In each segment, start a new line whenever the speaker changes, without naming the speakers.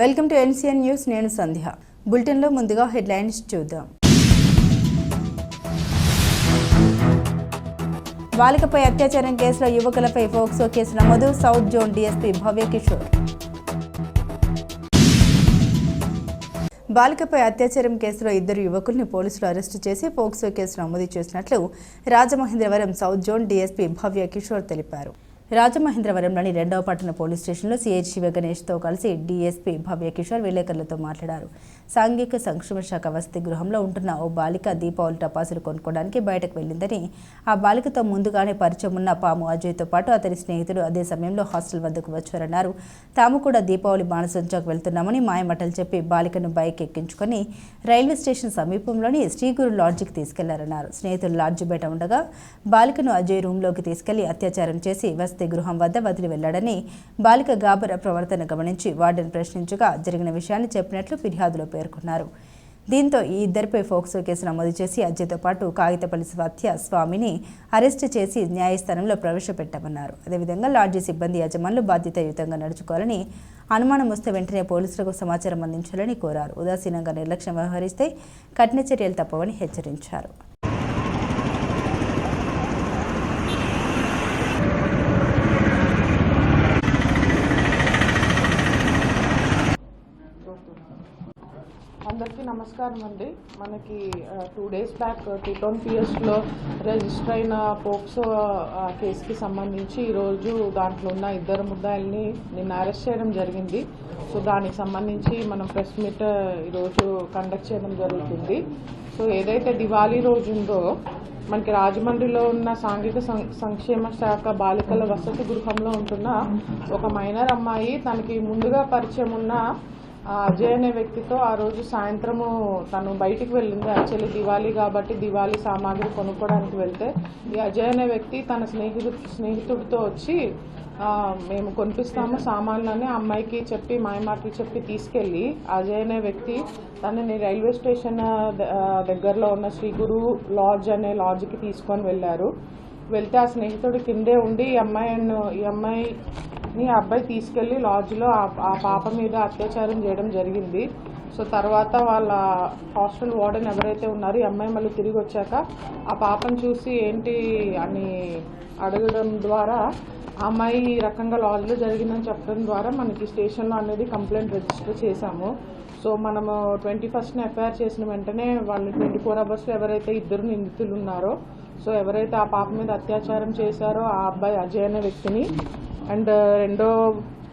Welcome to NCN news నేను సంధ్య. బులెటిన్లో ముందుగా హెడ్లైన్స్ చూద్దాం. బాలికపై అత్యాచారం కేసులో యువకులపై ఫోక్సో కేసు నమోదు south zone DSP Bhavya Kishore. బాలికపై అత్యాచారం కేసులో ఇద్దరు యువకుల్ని పోలీసులు అరెస్టు చేసి పోక్సో కేసు నమోదు చేసినట్లు Rajamahendravaram south zone DSP Bhavya Kishore తెలిపారు. రాజమహేంద్రవరంలోని రెండవ పట్టణ పోలీస్ స్టేషన్లో సిహెచ్ శివ గణేష్తో కలిసి డీఎస్పీ భవ్య కిషోర్ విలేకరులతో మాట్లాడారు. సాంఘిక సంక్షేమ శాఖ వసతి గృహంలో ఉంటున్న ఓ బాలిక దీపావళి టపాసులు కొనుక్కోవడానికి బయటకు వెళ్ళిందని ఆ బాలికతో ముందుగానే పరిచయం ఉన్న పాము అజయ్తో పాటు అతని స్నేహితుడు అదే సమయంలో హాస్టల్ వద్దకు వచ్చారన్నారు. తాము కూడా దీపావళి బాణసంచాకు వెళ్తున్నామని మాయమటలు చెప్పి బాలికను బైక్ ఎక్కించుకొని రైల్వే స్టేషన్ సమీపంలోని శ్రీగురు లాడ్జికి తీసుకెళ్ళారన్నారు. స్నేహితులు లాడ్జి బయట ఉండగా బాలికను అజయ్ రూంలోకి తీసుకెళ్ళి అత్యాచారం చేసి వసతి గృహం వద్ద వదిలి వెళ్ళాడని బాలిక గాబర ప్రవర్తన గమనించి వార్డెన్ ప్రశ్నించగా జరిగిన విషయాన్ని చెప్పినట్లు ఫిర్యాదులో పేర్కొన్నారు. దీంతో ఈ ఇద్దరిపై ఫోక్సో కేసు నమోదు చేసి అజయ్తో పాటు కాగితపల్లి సత్య స్వామిని అరెస్టు చేసి న్యాయస్థానంలో ప్రవేశపెట్టామన్నారు. అదేవిధంగా లాడ్జీ సిబ్బంది యజమానులు బాధ్యతాయుతంగా నడుచుకోవాలని అనుమానం వస్తే వెంటనే పోలీసులకు సమాచారం అందించాలని కోరారు. ఉదాసీనంగా నిర్లక్ష్యం వ్యవహరిస్తే కఠిన చర్యలు తప్పవని హెచ్చరించారు.
అందరికీ నమస్కారం అండి. మనకి టూ డేస్ బ్యాక్ టిటోన్ పిఎస్లో రిజిస్టర్ అయిన పోక్సో కేసుకి సంబంధించి ఈరోజు దాంట్లో ఉన్న ఇద్దరు ముద్దాయిల్ని నిన్న అరెస్ట్ చేయడం జరిగింది. సో దానికి సంబంధించి మనం ప్రెస్ మీట్ ఈరోజు కండక్ట్ చేయడం జరుగుతుంది. సో ఏదైతే దివాళీ రోజు ఉందో మనకి రాజమండ్రిలో ఉన్న సాంఘిక సం- సంక్షేమ శాఖ బాలికల వసతి గృహంలో ఉంటున్న ఒక మైనర్ అమ్మాయి తనకి ముందుగా పరిచయం ఉన్న అజయ్ అనే వ్యక్తితో ఆ రోజు సాయంత్రము తను బయటికి వెళ్ళింది. యాక్చువల్లీ దివాళీ కాబట్టి దివాళీ సామాగ్రి కొనుక్కోవడానికి వెళ్తే ఈ అజయ్ అనే వ్యక్తి తన స్నేహితు స్నేహితుడితో వచ్చి మేము కొనిపిస్తాము సామాన్లని ఆ అమ్మాయికి చెప్పి మాయమాటలు చెప్పి తీసుకెళ్ళి అజయ్ అనే వ్యక్తి తనని రైల్వే స్టేషన్ దగ్గరలో ఉన్న శ్రీ గురు లాడ్జ్ అనే లాడ్జ్కి తీసుకొని వెళ్ళారు. వెళ్తే ఆ స్నేహితుడు కిందే ఉండి ఈ అమ్మాయి ఈ అమ్మాయి అమ్మాయిని ఆ అబ్బాయి తీసుకెళ్ళి లాడ్జ్లో ఆ- పాప మీద అత్యాచారం చేయడం జరిగింది. సో తర్వాత వాళ్ళ హాస్టల్ వార్డెన్ ఎవరైతే ఉన్నారో ఈ అమ్మాయి మళ్ళీ తిరిగి వచ్చాక ఆ పాపను చూసి ఏంటి అని అడగడం ద్వారా అమ్మాయి ఈ రకంగా లాడ్జ్లో జరిగిందని చెప్పడం ద్వారా మనకి స్టేషన్లో అనేది కంప్లైంట్ రిజిస్టర్ చేశాము. సో మనము ట్వంటీ ఫస్ట్ని ఎఫ్ఐఆర్ చేసిన వెంటనే వాళ్ళు ట్వంటీ ఫోర్ అవర్స్లో ఎవరైతే ఇద్దరు నిందితులు ఉన్నారో సో ఎవరైతే ఆ పాప మీద అత్యాచారం చేశారో ఆ అబ్బాయి అజయ్ అనే వ్యక్తిని అండ్ రెండో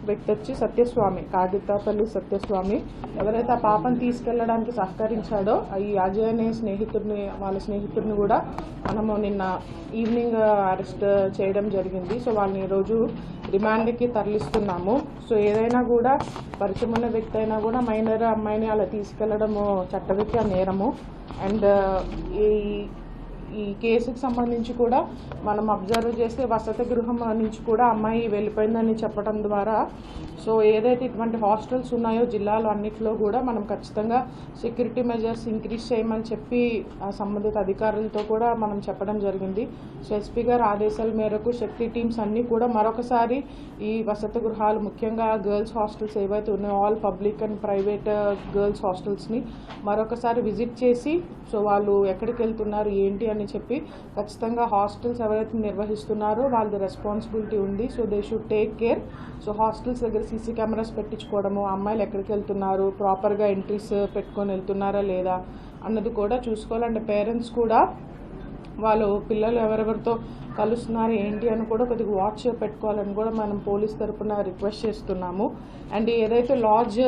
వ్యక్తి వచ్చి సత్యస్వామి కాగితాపల్లి సత్యస్వామి. ఎవరైతే ఆ పాపను తీసుకెళ్ళడానికి సహకరించాడో ఈ అజయ్ అనే స్నేహితుడిని వాళ్ళ స్నేహితుడిని కూడా మనము నిన్న ఈవినింగ్ అరెస్ట్ చేయడం జరిగింది. సో వాళ్ళని ఈరోజు రిమాండ్కి తరలిస్తున్నాము. సో ఏదైనా కూడా పరిచయం ఉన్న వ్యక్తి అయినా కూడా మైనర్ అమ్మాయిని అలా తీసుకెళ్ళడము చట్టరీత్యా నేరము. అండ్ ఈ ఈ కేసుకు సంబంధించి కూడా మనం అబ్జర్వ్ చేస్తే వసతి గృహం నుంచి కూడా అమ్మాయి వెళ్ళిపోయిందని చెప్పడం ద్వారా సో ఏదైతే ఇటువంటి హాస్టల్స్ ఉన్నాయో జిల్లాలో అన్నిటిలో కూడా మనం ఖచ్చితంగా సెక్యూరిటీ మెజర్స్ ఇంక్రీజ్ చేయమని చెప్పి సంబంధిత అధికారులతో కూడా మనం చెప్పడం జరిగింది. సో ఎస్పీ గారు ఆదేశాల మేరకు శక్తి టీమ్స్ అన్నీ కూడా మరొకసారి ఈ వసతి గృహాలు ముఖ్యంగా గర్ల్స్ హాస్టల్స్ ఏవైతే ఉన్నాయో all public and private girls హాస్టల్స్ని మరొకసారి విజిట్ చేసి సో వాళ్ళు ఎక్కడికి వెళ్తున్నారు ఏంటి అని చెప్పి ఖచ్చితంగా హాస్టల్స్ ఎవరైతే నిర్వహిస్తున్నారో వాళ్ళది రెస్పాన్సిబిలిటీ ఉంది. So they should take care so hostels దగ్గర సీసీ కెమెరాస్ పెట్టించుకోవడము అమ్మాయిలు ఎక్కడికి వెళ్తున్నారు ప్రాపర్గా ఎంట్రీస్ పెట్టుకొని వెళ్తున్నారా లేదా అన్నది కూడా చూసుకోవాలంటే పేరెంట్స్ కూడా వాళ్ళు పిల్లలు ఎవరెవరితో కలుస్తున్నారు ఏంటి అని కూడా కొద్దిగా వాచ్ పెట్టుకోవాలని కూడా మనం పోలీస్ తరఫున రిక్వెస్ట్ చేస్తున్నాము. అండ్ ఏదైతే లాడ్జ్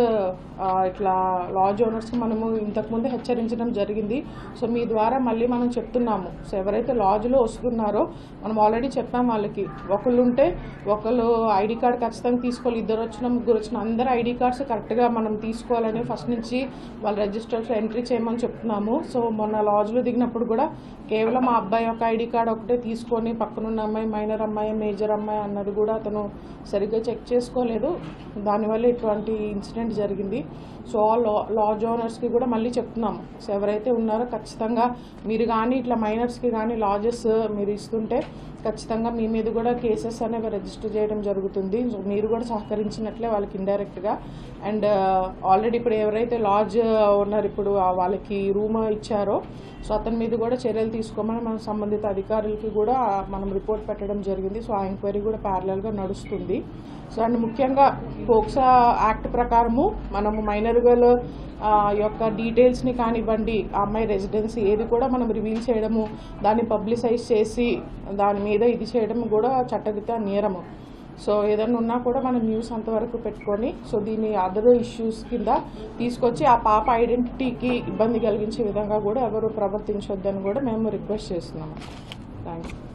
ఇట్లా లాడ్జ్ ఓనర్స్కి మనము ఇంతకుముందు హెచ్చరించడం జరిగింది. సో మీ ద్వారా మళ్ళీ మనం చెప్తున్నాము. సో ఎవరైతే లాడ్జ్లో వస్తున్నారో మనం ఆల్రెడీ చెప్పాం వాళ్ళకి. ఒకళ్ళు ఉంటే ఒకళ్ళు ఐడి కార్డ్ ఖచ్చితంగా తీసుకోవాలి. ఇద్దరు వచ్చిన ముగ్గురు వచ్చిన అందరు ఐడి కార్డ్స్ కరెక్ట్గా మనం తీసుకోవాలని ఫస్ట్ నుంచి వాళ్ళ రిజిస్టర్స్ ఎంట్రీ చేయమని చెప్తున్నాము. సో మొన్న లాడ్జ్లో దిగినప్పుడు కూడా కేవలం ఆ అబ్బాయి ఒక ఐడి కార్డ్ ఒకటే తీసుకొని పక్కనున్న అమ్మాయి మైనర్ అమ్మాయి మేజర్ అమ్మాయి అన్నది కూడా అతను సరిగ్గా చెక్ చేసుకోలేదు. దానివల్ల ఇటువంటి ఇన్సిడెంట్ జరిగింది. సో లా లాజ్ ఓనర్స్కి కూడా మళ్ళీ చెప్తున్నాము. సో ఎవరైతే ఉన్నారో ఖచ్చితంగా మీరు కానీ ఇట్లా మైనర్స్కి కానీ లాడ్జెస్ మీరు ఇస్తుంటే ఖచ్చితంగా మీ మీద కూడా కేసెస్ అనేవి రిజిస్టర్ చేయడం జరుగుతుంది. మీరు కూడా సహకరించినట్లే వాళ్ళకి ఇండైరెక్ట్గా అండ్ uh, ఆల్రెడీ ఇప్పుడు ఎవరైతే లాడ్జ్ uh, ఉన్నారు ఇప్పుడు వాళ్ళకి రూమ్ ఇచ్చారో సో అతని మీద కూడా చర్యలు తీసుకోమని మన సంబంధిత అధికారులకి కూడా మనం రిపోర్ట్ పెట్టడం జరిగింది. సో ఆ ఎంక్వైరీ కూడా ప్యారలల్గా నడుస్తుంది. సో అండ్ ముఖ్యంగా పోక్సా యాక్ట్ ప్రకారము మనము మైనర్ గర్ల్ యొక్క డీటెయిల్స్ని కానివ్వండి ఆ అమ్మాయి రెసిడెన్సీ ఏది కూడా మనం రివీల్ చేయడము దాన్ని పబ్లిసైజ్ చేసి దాని మీద ఇది చేయడం కూడా చట్టరీత్యా నేరము. సో ఏదైనా ఉన్నా కూడా మనం న్యూస్ అంతవరకు పెట్టుకొని సో దీన్ని అదర్ ఇష్యూస్ కింద తీసుకొచ్చి ఆ పాప ఐడెంటిటీకి ఇబ్బంది కలిగించే విధంగా కూడా ఎవరు ప్రవర్తించొద్దని కూడా మేము రిక్వెస్ట్ చేస్తున్నాము. Thank you